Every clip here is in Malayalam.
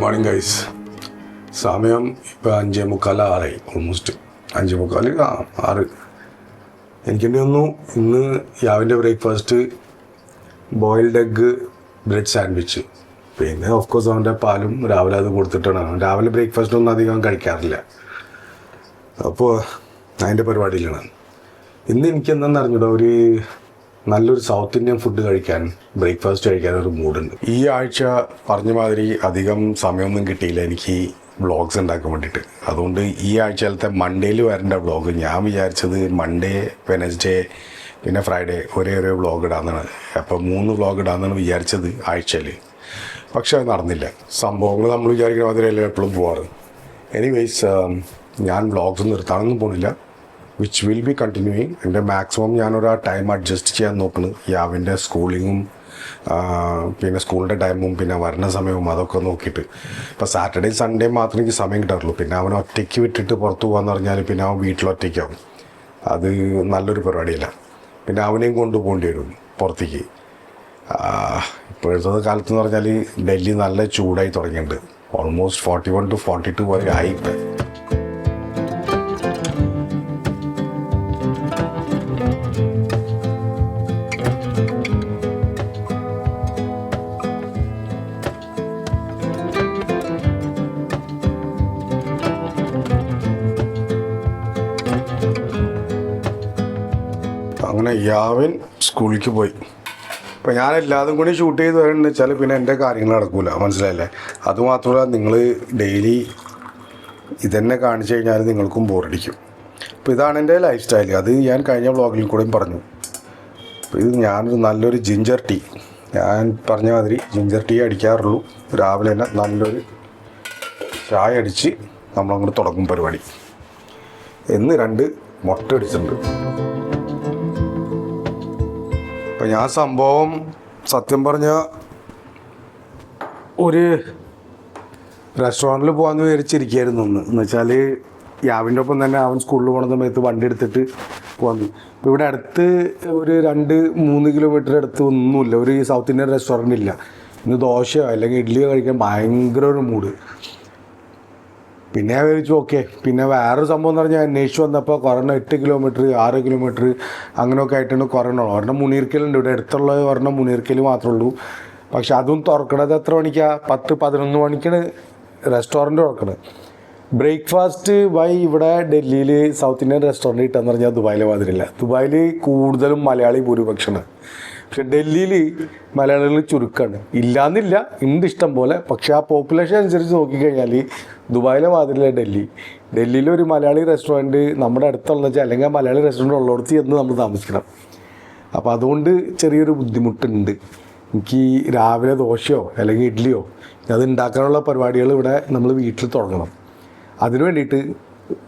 മോർണിംഗ് ഗൈസ് സമയം ഇപ്പോൾ അഞ്ചേ മുക്കാൽ ആറായി ഓൾമോസ്റ്റ് അഞ്ചേ മുക്കാൽ ആ ആറ്. എനിക്കെന്നെ ഒന്നു ഇന്ന് യാവിന്റെ breakfast boiled egg bread sandwich പിന്നെ ഓഫ് കോഴ്സ് അവന്റെ പാലും രാവിലെ അത് കൊടുത്തിട്ടാണ്. രാവിലെ ബ്രേക്ക്ഫാസ്റ്റ് ഒന്നും അധികം കഴിക്കാറില്ല. അപ്പോൾ അതിന്റെ പരിപാടിയിലാണ്. ഇന്ന് എനിക്ക് എന്താണെന്ന് അറിഞ്ഞൂടാ? ഒരു നല്ലൊരു സൗത്ത് ഇന്ത്യൻ ഫുഡ് കഴിക്കാൻ ബ്രേക്ക്ഫാസ്റ്റ് കഴിക്കാൻ ഒരു മൂഡുണ്ട്. ഈ ആഴ്ച പറഞ്ഞ മാതിരി അധികം സമയമൊന്നും കിട്ടിയില്ല. എനിക്ക് വ്ളോഗ്സ് ഉണ്ടാക്കാൻ വേണ്ടിയിട്ട്. അതുകൊണ്ട് ഈ ആഴ്ചയിലത്തെ മൺഡേയിൽ വരേണ്ട വ്ളോഗ് ഞാൻ വിചാരിച്ചത് മൺഡേ വെനസ്ഡേ പിന്നെ ഫ്രൈഡേ ഒരേ ഒരേ വ്ളോഗ് ഇടാന്നാണ്. അപ്പോൾ മൂന്ന് വ്ളോഗ് ഇടാന്നാണ് വിചാരിച്ചത് ആഴ്ചയിൽ പക്ഷെ അത് നടന്നില്ല. സംഭവങ്ങൾ നമ്മൾ വിചാരിക്കുന്ന മാതിരിയല്ല എപ്പോഴും പോവാറ്. എനിവേയ്സ് ഞാൻ വ്ളോഗ്സ് നിർത്താനൊന്നും പോകുന്നില്ല വിച്ച് വിൽ ബി കണ്ടിന്യൂയിങ് എന്റെ മാക്സിമം ഞാനൊരു ആ ടൈം അഡ്ജസ്റ്റ് ചെയ്യാൻ നോക്കുന്നു യാവിന്റെ സ്കൂളിങ്ങും പിന്നെ സ്കൂളിന്റെ ടൈമും പിന്നെ വരണ സമയവും അതൊക്കെ നോക്കിയിട്ട്. ഇപ്പോൾ സാറ്റർഡേ സൺഡേ മാത്രമേ എനിക്ക് സമയം കിട്ടാറുള്ളൂ. പിന്നെ അവൻ ഒറ്റയ്ക്ക് വിട്ടിട്ട് പുറത്ത് പോകാന്ന് പറഞ്ഞാൽ പിന്നെ അവൻ വീട്ടിലൊറ്റയ്ക്കാവും അത് നല്ലൊരു പരിപാടിയല്ല. പിന്നെ അവനെയും കൊണ്ടുപോകേണ്ടി വരും പുറത്തേക്ക്. ഇപ്പോഴത്തെ കാലത്ത് എന്ന് പറഞ്ഞാൽ ഡൽഹി നല്ല ചൂടായി തുടങ്ങിയിട്ടുണ്ട്. Almost forty one to forty two വരെ ആയി ഇപ്പം. അങ്ങനെ യാവിൻ സ്കൂളിലേക്ക് പോയി. അപ്പോൾ ഞാൻ എല്ലാതും കൂടി ഷൂട്ട് ചെയ്ത് വരണമെന്ന് വെച്ചാൽ പിന്നെ എന്റെ കാര്യങ്ങൾ നടക്കൂല. മനസ്സിലായില്ലേ? അതുമാത്രമല്ല നിങ്ങൾ ഡെയിലി ഇതന്നെ കാണിച്ചു കഴിഞ്ഞാൽ നിങ്ങൾക്കും ബോറടിക്കും അപ്പോൾ ഇതാണ് എന്റെ ലൈഫ് സ്റ്റൈൽ അത് ഞാൻ കഴിഞ്ഞ വ്ളോഗിൽ കൂടെയും പറഞ്ഞു. അപ്പോൾ ഇത് ഞാനൊരു നല്ലൊരു ജിഞ്ചർ ടീ ഞാൻ പറഞ്ഞ മാതിരി ജിഞ്ചർ ടീ അടിക്കാറുള്ളൂ. രാവിലെ തന്നെ നല്ലൊരു ചായ അടിച്ച് നമ്മളങ്ങോട്ട് തുടങ്ങും പരിപാടി. എന്ന് രണ്ട് മുട്ട അടിച്ചിട്ടുണ്ട്. അപ്പം ഞാൻ സംഭവം സത്യം പറഞ്ഞ ഒരു റെസ്റ്റോറന്റിൽ പോകാമെന്ന് വിചാരിച്ചിരിക്കുകയായിരുന്നു ഒന്ന് എന്ന് വെച്ചാൽ യാവിന്റെ ഒപ്പം തന്നെ അവൻ സ്കൂളിൽ പോണ സമയത്ത് വണ്ടി എടുത്തിട്ട് പോന്നു ഇപ്പോൾ ഇവിടെ അടുത്ത് ഒരു രണ്ട് മൂന്ന് കിലോമീറ്റർ അടുത്ത് ഒന്നുമില്ല. ഒരു സൗത്ത് ഇന്ത്യൻ റെസ്റ്റോറന്റ് ഇല്ല. ഇന്ന് ദോശയോ അല്ലെങ്കിൽ ഇഡ്ഡലിയോ കഴിക്കാൻ ഭയങ്കര ഒരു മൂഡ് പിന്നെ ഞാൻ വിചാരിച്ചു ഓക്കെ. പിന്നെ വേറൊരു സംഭവം എന്ന് പറഞ്ഞാൽ അന്വേഷിച്ച് വന്നപ്പോൾ കുറഞ്ഞ എട്ട് കിലോമീറ്റർ ആറ് കിലോമീറ്റർ അങ്ങനെയൊക്കെ ആയിട്ടാണ് കുറഞ്ഞുള്ളൂ ഒരെണ്ണം മുനീർക്കലുണ്ട് ഇവിടെ അടുത്തുള്ള ഒരെണ്ണം മുനീർക്കൽ മാത്രമേ ഉള്ളൂ. പക്ഷെ അതും തുറക്കണത് എത്ര മണിക്കാണ് പത്ത് പതിനൊന്ന് മണിക്കാണ് റെസ്റ്റോറന്റ് തുറക്കണത്. ബ്രേക്ക്ഫാസ്റ്റ് ബൈ ഇവിടെ ഡൽഹിയിൽ സൗത്ത് ഇന്ത്യൻ റെസ്റ്റോറന്റ് കിട്ടാന്ന് പറഞ്ഞാൽ ദുബായിലെ മാതിരില്ല ദുബായിൽ കൂടുതലും മലയാളി ഭൂരിപക്ഷമാണ്. പക്ഷെ ഡൽഹിയിൽ മലയാളികൾ ചുരുക്കമാണ് ഇല്ലാന്നില്ല ഉണ്ട് ഇഷ്ടം പോലെ. പക്ഷെ ആ പോപ്പുലേഷൻ അനുസരിച്ച് നോക്കിക്കഴിഞ്ഞാൽ ദുബായിലെ മാതിരില്ല ഡൽഹി. ഡൽഹിയിൽ ഒരു മലയാളി റെസ്റ്റോറന്റ് നമ്മുടെ അടുത്തുള്ള വെച്ചാൽ അല്ലെങ്കിൽ മലയാളി റെസ്റ്റോറന്റ് ഉള്ളിടത്ത് ചെന്ന് നമ്മൾ താമസിക്കണം. അപ്പോൾ അതുകൊണ്ട് ചെറിയൊരു ബുദ്ധിമുട്ടുണ്ട്. എനിക്ക് രാവിലെ ദോശയോ അല്ലെങ്കിൽ ഇഡ്ഡലിയോ അത് ഉണ്ടാക്കാനുള്ള പരിപാടികൾ ഇവിടെ നമ്മൾ വീട്ടിൽ തുടങ്ങണം. അതിനു വേണ്ടിയിട്ട്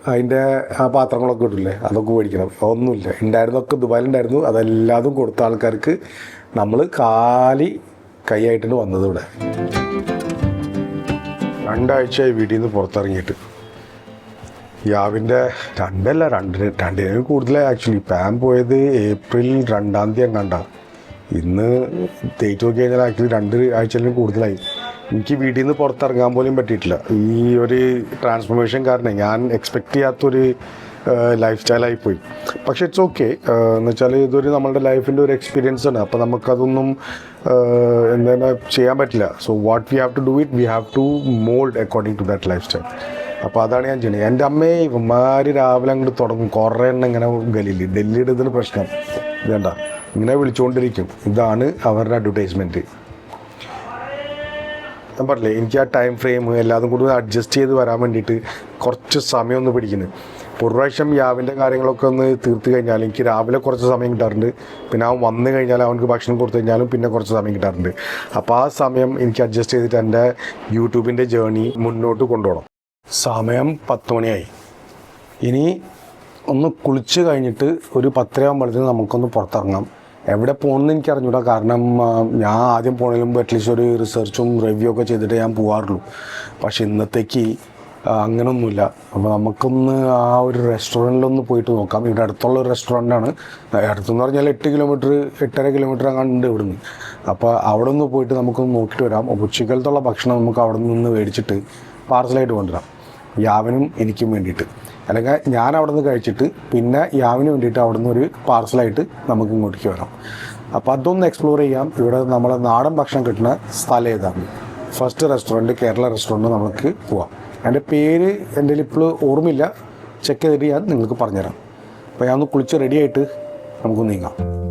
അതിന്റെ ആ പാത്രങ്ങളൊക്കെ ഇട്ടില്ലേ അതൊക്കെ മേടിക്കണം. ഒന്നുമില്ല. ഉണ്ടായിരുന്നൊക്കെ ദുബായിലുണ്ടായിരുന്നു. അതെല്ലാതും കൊടുത്ത ആൾക്കാർക്ക് നമ്മൾ കാലി കൈയായിട്ടാണ് വന്നത് ഇവിടെ. രണ്ടാഴ്ചയായി വീട്ടിൽ നിന്ന് പുറത്തിറങ്ങിയിട്ട്. യാവിന്റെ രണ്ടല്ല രണ്ട് രണ്ടിനും കൂടുതലായി ആക്ച്വലി പാൻ പോയത് ഏപ്രിൽ രണ്ടാം തീയതി എങ്ങാണ്ടാണ് ഇന്ന് ഡേറ്റ് നോക്കി കഴിഞ്ഞാൽ ആക്ച്വലി രണ്ട് ആഴ്ചയിലും കൂടുതലായി. എനിക്ക് വീട്ടിൽ നിന്ന് പുറത്തിറങ്ങാൻ പോലും പറ്റിയിട്ടില്ല. ഈ ഒരു ട്രാൻസ്ഫോർമേഷൻ കാരണം ഞാൻ എക്സ്പെക്റ്റ് ചെയ്യാത്തൊരു ലൈഫ് സ്റ്റൈലായി പോയി. പക്ഷേ ഇറ്റ്സ് ഓക്കെ എന്ന് വെച്ചാൽ ഇതൊരു നമ്മളുടെ ലൈഫിന്റെ ഒരു എക്സ്പീരിയൻസ് ആണ്. അപ്പോൾ നമുക്കതൊന്നും എന്താണ് ചെയ്യാൻ പറ്റില്ല. So what we have to do it we have to mould according to that life style അപ്പോൾ അതാണ് ഞാൻ ചെയ്യുന്നത്. എന്റെ അമ്മയെ ഇവന്മാർ രാവിലെ അങ്ങോട്ട് തുടങ്ങും. കുറേ എണ്ണം ഇങ്ങനെ ഗലിയിൽ ഡൽഹിയുടെ ഇതിന് പ്രശ്നം. വേണ്ട ഇങ്ങനെ വിളിച്ചുകൊണ്ടിരിക്കും ഇതാണ് അവരുടെ അഡ്വർടൈസ്മെന്റ് ഞാൻ പറഞ്ഞില്ലേ എനിക്ക് ആ ടൈം ഫ്രെയിം എല്ലാതും കൂടി അഡ്ജസ്റ്റ് ചെയ്ത് വരാൻ വേണ്ടിയിട്ട് കുറച്ച് സമയം ഒന്ന് പിടിക്കുന്നു. ഒരു പ്രാവശ്യം യാവിന്റെ കാര്യങ്ങളൊക്കെ ഒന്ന് തീർത്ത് കഴിഞ്ഞാൽ എനിക്ക് രാവിലെ കുറച്ച് സമയം കിട്ടാറുണ്ട്. പിന്നെ അവൻ വന്നു കഴിഞ്ഞാൽ അവനക്ക് ഭക്ഷണം കൊടുത്തു കഴിഞ്ഞാലും പിന്നെ കുറച്ച് സമയം കിട്ടാറുണ്ട്. അപ്പോൾ ആ സമയം എനിക്ക് അഡ്ജസ്റ്റ് ചെയ്തിട്ട് എന്റെ യൂട്യൂബിന്റെ ജേണി മുന്നോട്ട് കൊണ്ടുപോകണം. സമയം പത്ത് മണിയായി. ഇനി ഒന്ന് കുളിച്ച് കഴിഞ്ഞിട്ട് ഒരു പത്തരയാകുമ്പോഴത്തേന് നമുക്കൊന്ന് പുറത്തിറങ്ങാം. എവിടെ പോകണമെന്ന് എനിക്ക് അറിഞ്ഞൂടാ കാരണം ഞാൻ ആദ്യം പോകണതിന് മുമ്പ് അറ്റ്ലീസ്റ്റ് ഒരു റിസർച്ചും റിവ്യൂ ഒക്കെ ചെയ്തിട്ട് ഞാൻ പോകാറുള്ളൂ പക്ഷെ ഇന്നത്തേക്ക് അങ്ങനൊന്നുമില്ല. അപ്പോൾ നമുക്കൊന്ന് ആ ഒരു റെസ്റ്റോറന്റിലൊന്ന് പോയിട്ട് നോക്കാം. ഇവിടെ അടുത്തുള്ള ഒരു റെസ്റ്റോറന്റാണ് അടുത്തെന്ന് പറഞ്ഞാൽ എട്ട് കിലോമീറ്റർ എട്ടര കിലോമീറ്റർ അങ്ങാണ്ട് ഇവിടുന്ന്. അപ്പോൾ അവിടെ ഒന്ന് പോയിട്ട് നമുക്കൊന്ന് നോക്കിയിട്ട് വരാം. ഉച്ചക്കലത്തുള്ള ഭക്ഷണം നമുക്ക് അവിടെ നിന്ന് മേടിച്ചിട്ട് പാർസലായിട്ട് കൊണ്ടുവരാം. യാവനും എനിക്കും വേണ്ടിയിട്ട്. അല്ലെങ്കിൽ ഞാൻ അവിടെ നിന്ന് കഴിച്ചിട്ട് പിന്നെ യാവിന് വേണ്ടിയിട്ട് അവിടെ നിന്ന് ഒരു പാർസലായിട്ട് നമുക്ക് ഇങ്ങോട്ടേക്ക് വരാം. അപ്പോൾ അതൊന്ന് എക്സ്പ്ലോർ ചെയ്യാം. ഇവിടെ നമ്മളെ നാടൻ ഭക്ഷണം കിട്ടുന്ന സ്ഥലം ഏതാണ്? ഫസ്റ്റ് റെസ്റ്റോറന്റ് കേരള റെസ്റ്റോറന്റ് നമുക്ക് പോവാം. എന്റെ പേര് എന്റെ ഇപ്പോൾ ഓർമ്മയില്ല. ചെക്ക് ചെയ്തിട്ട് ഞാൻ നിങ്ങൾക്ക് പറഞ്ഞുതരാം. അപ്പോൾ ഞാൻ ഒന്ന് കുളിച്ച് റെഡിയായിട്ട് നമുക്ക് നീങ്ങാം.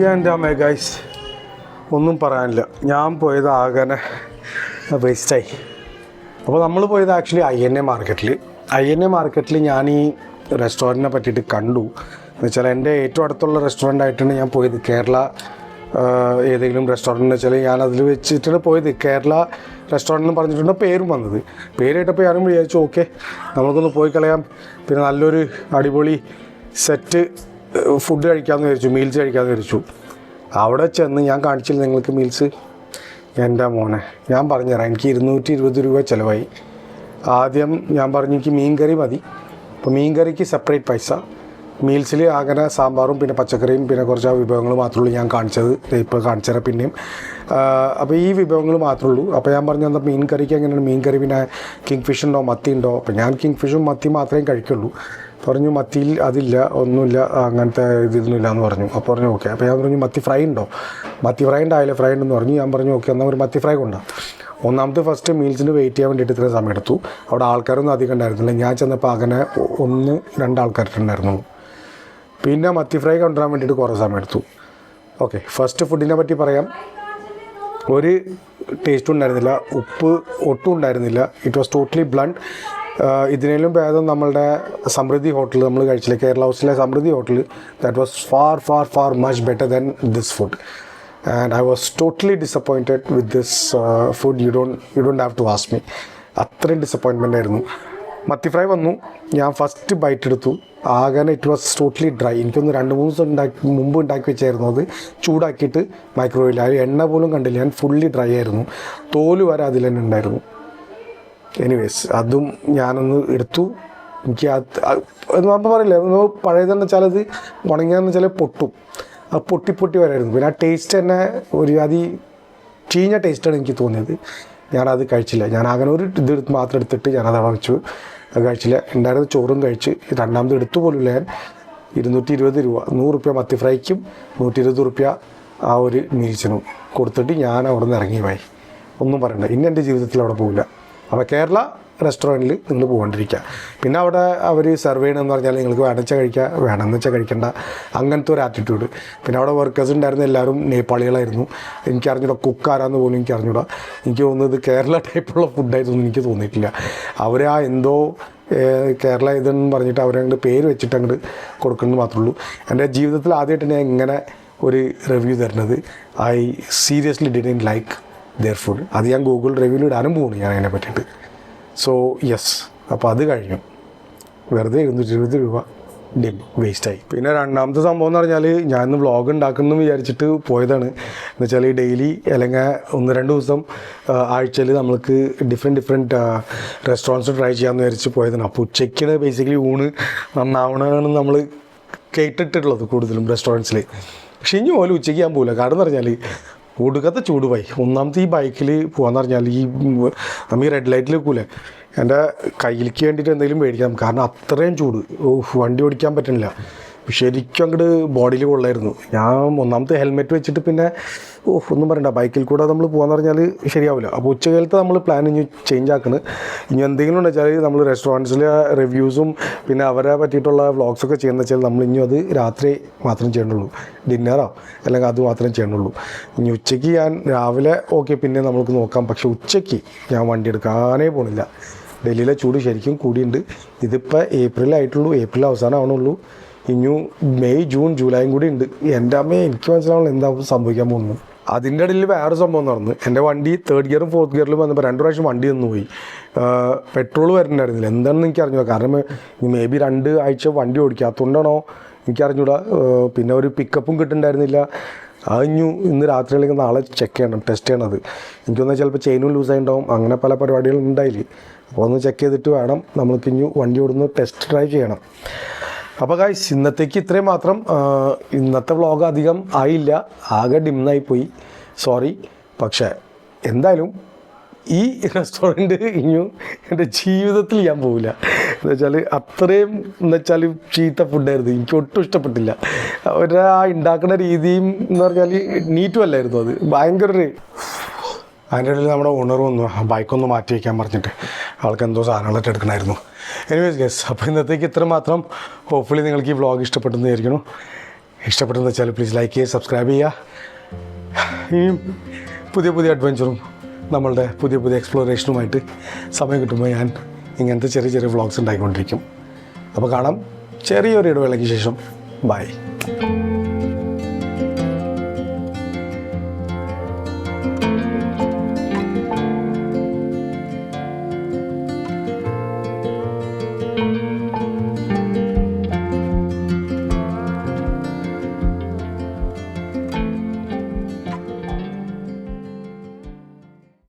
എന്റെ അമ്മ ഗൈസ് ഒന്നും പറയാനില്ല. ഞാൻ പോയത് ആകനെ വേസ്റ്റായി അപ്പോൾ നമ്മൾ പോയത് ആക്ച്വലി ഐ എൻ എ മാർക്കറ്റിൽ ഐ എൻ എ മാർക്കറ്റിൽ ഞാൻ ഈ റെസ്റ്റോറന്റിനെ പറ്റിയിട്ട് കണ്ടു. എന്ന് വെച്ചാൽ എന്റെ ഏറ്റവും അടുത്തുള്ള റെസ്റ്റോറന്റ് ആയിട്ടാണ് ഞാൻ പോയത്. കേരള ഏതെങ്കിലും റെസ്റ്റോറന്റ് എന്ന് വെച്ചാൽ ഞാൻ അതിൽ വെച്ചിട്ടാണ് പോയത്. കേരള റെസ്റ്റോറന്റ് എന്ന് പറഞ്ഞിട്ടുണ്ട് പേരും വന്നത്. പേര് കേട്ടപ്പോൾ ഞാനും വിചാരിച്ചു ഓക്കെ നമുക്കൊന്ന് പോയി കളയാം. പിന്നെ നല്ലൊരു അടിപൊളി സെറ്റ് ഫുഡ് കഴിക്കാമെന്ന് വിചാരിച്ചു മീൽസ് കഴിക്കാമെന്ന് വിചാരിച്ചു. അവിടെ ചെന്ന് ഞാൻ കാണിച്ചില്ല നിങ്ങൾക്ക് മീൽസ് എന്റെ മോനെ ഞാൻ പറഞ്ഞുതരാം എനിക്ക് ഇരുന്നൂറ്റി ഇരുപത് രൂപ ചിലവായി. ആദ്യം ഞാൻ പറഞ്ഞു എനിക്ക് മീൻ കറി മതി. അപ്പോൾ മീൻ കറിക്ക് സെപ്പറേറ്റ് പൈസ മീൽസിൽ അങ്ങനെ സാമ്പാറും പിന്നെ പച്ചക്കറിയും പിന്നെ കുറച്ച് ആ വിഭവങ്ങൾ മാത്രമേ ഉള്ളൂ ഞാൻ കാണിച്ചത്. ഇപ്പോൾ കാണിച്ചത് പിന്നെയും. അപ്പോൾ ഈ വിഭവങ്ങൾ മാത്രമേ ഉള്ളൂ. അപ്പോൾ ഞാൻ പറഞ്ഞു എന്താ മീൻ കറിക്ക് എങ്ങനെയാണ്? മീൻ കറി പിന്നെ കിങ് ഫിഷ് ഉണ്ടോ മത്തി ഉണ്ടോ? അപ്പോൾ ഞാൻ കിങ് ഫിഷും മത്തി മാത്രമേ കഴിക്കുള്ളൂ. പറഞ്ഞു മത്തിയിൽ അതില്ല ഒന്നുമില്ല അങ്ങനത്തെ ഇതൊന്നുമില്ല എന്ന് പറഞ്ഞു. അപ്പോൾ പറഞ്ഞു ഓക്കെ. അപ്പോൾ ഞാൻ പറഞ്ഞു മത്തി ഫ്രൈ ഉണ്ടോ? മത്തി ഫ്രൈ ഉണ്ടായില്ല ഫ്രൈ ഉണ്ടെന്ന് പറഞ്ഞു. ഞാൻ പറഞ്ഞു ഓക്കെ എന്നാൽ ഒരു മത്തി ഫ്രൈ കൊണ്ടാണ് ഒന്നാമത്തെ ഫസ്റ്റ് മീൽസിന് വെയിറ്റ് ചെയ്യാൻ വേണ്ടിയിട്ട് ഇത്രയും സമയം എടുത്തു അവിടെ ആൾക്കാരൊന്നും അധികം ഉണ്ടായിരുന്നില്ല. ഞാൻ ചെന്നപ്പോൾ അങ്ങനെ ഒന്ന് രണ്ട് ആൾക്കാരുണ്ടായിരുന്നു പിന്നെ മത്തി ഫ്രൈ കൊണ്ടുവരാൻ വേണ്ടിയിട്ട് കുറേ സമയം എടുത്തു ഓക്കെ ഫസ്റ്റ് ഫുഡിനെ പറ്റി പറയാം. ഒരു ടേസ്റ്റും ഉണ്ടായിരുന്നില്ല. ഉപ്പ് ഒട്ടും ഉണ്ടായിരുന്നില്ല. ഇറ്റ് വാസ് ടോട്ടലി ബ്ലണ്ട് ഇതിനേലും ഭേദം നമ്മളുടെ സമൃദ്ധി ഹോട്ടൽ നമ്മൾ കഴിച്ചില്ല. കേരള ഹൗസിലെ Samruddhi hotel. That was far far far much better than this food and I was totally disappointed with this food you don't you don't have to as me അത്രയും ഡിസപ്പോയിൻമെന്റ് ആയിരുന്നു. മത്തി ഫ്രൈ വന്നു. ഞാൻ ഫസ്റ്റ് ബൈറ്റ് എടുത്തു. ആകെ ഇറ്റ് വാസ് ടോട്ടലി ഡ്രൈ എനിക്കൊന്ന് രണ്ട് മൂന്ന് ദിവസം ഉണ്ടാക്കി മുമ്പ് ഉണ്ടാക്കി വെച്ചായിരുന്നു അത്. ചൂടാക്കിയിട്ട് മൈക്രോവേവിൽ അതിൽ എണ്ണ പോലും കണ്ടില്ല. ഞാൻ ഫുള്ളി ഡ്രൈ ആയിരുന്നു. തോൽ വരെ അതിൽ തന്നെ ഉണ്ടായിരുന്നു. എനിവേസ് അതും ഞാനൊന്ന് എടുത്തു. എനിക്ക് അത് നമ്മൾ പറയില്ല പഴയതെന്ന് വെച്ചാൽ അത് ഉണങ്ങിയെന്ന് വെച്ചാൽ പൊട്ടും. അത് പൊട്ടി പൊട്ടി വരായിരുന്നു. പിന്നെ ആ ടേസ്റ്റ് തന്നെ ഒരു അതി ചീഞ്ഞ ടേസ്റ്റാണ് എനിക്ക് തോന്നിയത്. ഞാനത് കഴിച്ചില്ല. ഞാൻ അങ്ങനെ ഒരു ഇത് മാത്രം എടുത്തിട്ട് ഞാനത് അവിടെ അത് കഴിച്ചില്ല. ഉണ്ടായിരുന്ന ചോറും കഴിച്ച് രണ്ടാമത് എടുത്തു പോലുമില്ല ഞാൻ. ഇരുന്നൂറ്റി ഇരുപത് രൂപ. നൂറ് റുപ്യ മത്തി ഫ്രൈക്കും നൂറ്റി ഇരുപത് റുപ്യ ആ ഒരു മീൽസിനും കൊടുത്തിട്ട് ഞാൻ അവിടെ നിന്ന് ഇറങ്ങി പോയി. ഒന്നും പറയണ്ട. ഇനി എന്റെ ജീവിതത്തിൽ അവിടെ പോകില്ല അപ്പോൾ കേരള റെസ്റ്റോറന്റിൽ നിങ്ങൾ പോകേണ്ടിരിക്കുക പിന്നെ അവിടെ അവർ സെർവ് ചെയ്യണമെന്ന് പറഞ്ഞാൽ നിങ്ങൾക്ക് വേണമെന്ന് കഴിക്കുക വേണമെന്ന് വെച്ചാൽ കഴിക്കേണ്ട. അങ്ങനത്തെ ഒരു ആറ്റിറ്റ്യൂഡ് പിന്നെ അവിടെ വർക്കേഴ്സ് ഉണ്ടായിരുന്ന എല്ലാവരും നേപ്പാളികളായിരുന്നു. എനിക്ക് അറിഞ്ഞൂടാ കുക്ക് ആരാന്ന് പോലും എനിക്ക് അറിഞ്ഞൂടാ എനിക്ക് തോന്നുന്നത് കേരള ടൈപ്പുള്ള ഫുഡായിട്ടൊന്നും എനിക്ക് തോന്നിയിട്ടില്ല. അവർ ആ എന്തോ കേരള ഇതെന്ന് പറഞ്ഞിട്ട് അവരങ്ങോട്ട് പേര് വെച്ചിട്ട് അങ്ങോട്ട് കൊടുക്കുന്നത് മാത്രമേ ഉള്ളൂ എന്റെ ജീവിതത്തിൽ ആദ്യമായിട്ട് ഞാൻ ഇങ്ങനെ ഒരു റിവ്യൂ തരുന്നത് I seriously didn't like their food അത് ഞാൻ ഗൂഗിൾ റിവ്യൂവിൽ ഇടാനും പോകുന്നു ഞാൻ അതിനെ പറ്റിയിട്ട്. സോ യെസ് അപ്പോൾ അത് കഴിഞ്ഞു. വെറുതെ ഇരുന്നൂറ്റി ഇരുപത് രൂപ ഡിം വേസ്റ്റായി പിന്നെ രണ്ടാമത്തെ സംഭവം എന്ന് പറഞ്ഞാൽ ഞാൻ ഇന്ന് വ്ളോഗ് ഉണ്ടാക്കുന്നു വിചാരിച്ചിട്ട് പോയതാണ്. എന്ന് വെച്ചാൽ ഡെയിലി അല്ലെങ്കിൽ ഒന്ന് രണ്ട് ദിവസം ആഴ്ചയിൽ നമ്മൾക്ക് ഡിഫറെന്റ് ഡിഫറെന്റ് റെസ്റ്റോറന്റ്സ് ട്രൈ ചെയ്യാമെന്ന് വിചാരിച്ച് പോയതാണ്. അപ്പോൾ ഉച്ചയ്ക്കാണ് ബേസിക്കലി ഊണ് നന്നാവണമെന്ന് നമ്മൾ കേട്ടിട്ടുള്ളത് കൂടുതലും റെസ്റ്റോറന്റ്സിൽ പക്ഷേ ഇനി പോലും ഉച്ചയ്ക്ക് ഞാൻ പോകില്ല കാരണം എന്ന് പറഞ്ഞാൽ ഒടുക്കത്തെ ചൂട് പോയി ഒന്നാമത്തെ ഈ ബൈക്കിൽ പോകാന്ന് പറഞ്ഞാൽ ഈ നമ്മൾ ഈ റെഡ് ലൈറ്റിൽ വെക്കൂലേ എന്റെ കയ്യിലേക്ക് വേണ്ടിയിട്ട് എന്തെങ്കിലും മേടിക്കാം. കാരണം അത്രയും ചൂട്. വണ്ടി ഓടിക്കാൻ പറ്റുന്നില്ല ശരിക്കും അങ്ങോട്ട് ബോഡിയിൽ കൊള്ളായിരുന്നു. ഞാൻ ഒന്നാമത്തെ ഹെൽമെറ്റ് വെച്ചിട്ട് പിന്നെ ഓ ഒന്നും പറയണ്ട. ബൈക്കിൽ കൂടെ നമ്മൾ പോകാന്ന് പറഞ്ഞാൽ ശരിയാവില്ല അപ്പോൾ ഉച്ചകാലത്ത് നമ്മൾ പ്ലാൻ ഇനി ചേഞ്ച് ആക്കുന്നത് ഇനി എന്തെങ്കിലും ഉണ്ടെന്ന് വെച്ചാൽ നമ്മൾ റെസ്റ്റോറന്റ്സിലെ റിവ്യൂസും പിന്നെ അവരെ പറ്റിയിട്ടുള്ള വ്ളോഗ്സൊക്കെ ചെയ്യുന്ന വെച്ചാൽ നമ്മൾ ഇനി അത് രാത്രി മാത്രം ചെയ്യണുള്ളൂ. ഡിന്നറോ അല്ലെങ്കിൽ അത് മാത്രം ചെയ്യണുള്ളൂ. ഇനി ഉച്ചയ്ക്ക് ഞാൻ രാവിലെ ഓക്കെ പിന്നെ നമ്മൾക്ക് നോക്കാം. പക്ഷെ ഉച്ചയ്ക്ക് ഞാൻ വണ്ടി എടുക്കാനേ പോണില്ല. ഡൽഹിയിലെ ചൂട് ശരിക്കും കൂടിയുണ്ട്. ഇതിപ്പോൾ ഏപ്രിലായിട്ടുള്ളൂ ഏപ്രിൽ അവസാനം ആവണുള്ളൂ. ഇനിയും മെയ് ജൂൺ ജൂലൈയും കൂടി ഉണ്ട്. എന്റെ അമ്മ എനിക്ക് മനസ്സിലാവണം എന്താ സംഭവിക്കാൻ പോകുന്നത്. അതിന്റെ ഇടയിൽ വേറെ സംഭവം നടന്നു. എന്റെ വണ്ടി തേർഡ് ഗിയറും ഫോർത്ത് ഗിയറിലും വന്നപ്പോൾ രണ്ട് പ്രാവശ്യം വണ്ടി നിന്ന് പോയി. പെട്രോൾ വരണ്ടായിരുന്നില്ല. എന്താണെന്ന് എനിക്ക് അറിഞ്ഞു കാരണം മേ ബി രണ്ട് ആഴ്ച വണ്ടി ഓടിക്കാത്തതുകൊണ്ടാണോ എനിക്ക് അറിഞ്ഞൂടാ പിന്നെ ഒരു പിക്കപ്പും കിട്ടുന്നുണ്ടായിരുന്നില്ല. അതിഞ്ഞു ഇന്ന് രാത്രി അല്ലെങ്കിൽ നാളെ ചെക്ക് ചെയ്യണം ടെസ്റ്റ് ചെയ്യണത് എനിക്കൊന്ന് ചിലപ്പോൾ ചെയിനും ലൂസ് ആയിട്ടുണ്ടാവും. അങ്ങനെ പല പരിപാടികളും ഉണ്ടായില്ലേ അപ്പോൾ ഒന്ന് ചെക്ക് ചെയ്തിട്ട് വേണം. നമ്മൾക്ക് ഇനി വണ്ടി ഓടുന്ന ടെസ്റ്റ് ഡ്രൈവ് ചെയ്യണം. അപ്പോൾ ഗായ്സ് ഇന്നത്തേക്ക് ഇത്രയും മാത്രം. ഇന്നത്തെ വ്ളോഗ് അധികം ആയില്ല. ആകെ ഡിമ്നായി പോയി സോറി പക്ഷേ എന്തായാലും ഈ റെസ്റ്റോറന്റ് ഇനിയും എന്റെ ജീവിതത്തിൽ ഞാൻ പോവില്ല. എന്ന് വെച്ചാൽ അത്രയും എന്ന് വെച്ചാൽ ചീത്ത ഫുഡായിരുന്നു എനിക്ക് ഒട്ടും ഇഷ്ടപ്പെട്ടില്ല. ആ ഉണ്ടാക്കുന്ന രീതിയും എന്ന് പറഞ്ഞാൽ നീറ്റും അല്ലായിരുന്നു അത്. ഭയങ്കര ഒരു അതിന്റെ ഇടയിൽ നമ്മുടെ ഓണർ വന്നു. ബൈക്കൊന്ന് മാറ്റി വയ്ക്കാൻ പറഞ്ഞിട്ട്. ആൾക്ക് എന്തോ സാധനങ്ങളൊക്കെ എടുക്കണമായിരുന്നു എനിവേസ് ഗസ് അപ്പോൾ ഇന്നത്തേക്ക് ഇത്ര മാത്രം. ഹോപ്പ്ഫുള്ളി നിങ്ങൾക്ക് ഈ വ്ളോഗ് ഇഷ്ടപ്പെട്ടെന്ന് വിചാരിക്കുന്നു ഇഷ്ടപ്പെട്ടെന്ന് വെച്ചാൽ പ്ലീസ് ലൈക്ക് ചെയ്യുക സബ്സ്ക്രൈബ് ചെയ്യുക. ഇനിയും പുതിയ പുതിയ അഡ്വഞ്ചറും നമ്മളുടെ പുതിയ പുതിയ എക്സ്പ്ലോറേഷനുമായിട്ട് സമയം കിട്ടുമ്പോൾ ഞാൻ ഇങ്ങനത്തെ ചെറിയ ചെറിയ വ്ളോഗ്സ് ഉണ്ടായിക്കൊണ്ടിരിക്കും. അപ്പോൾ കാണാം. ചെറിയൊരു ഇടവേളയ്ക്ക് ശേഷം. ബൈ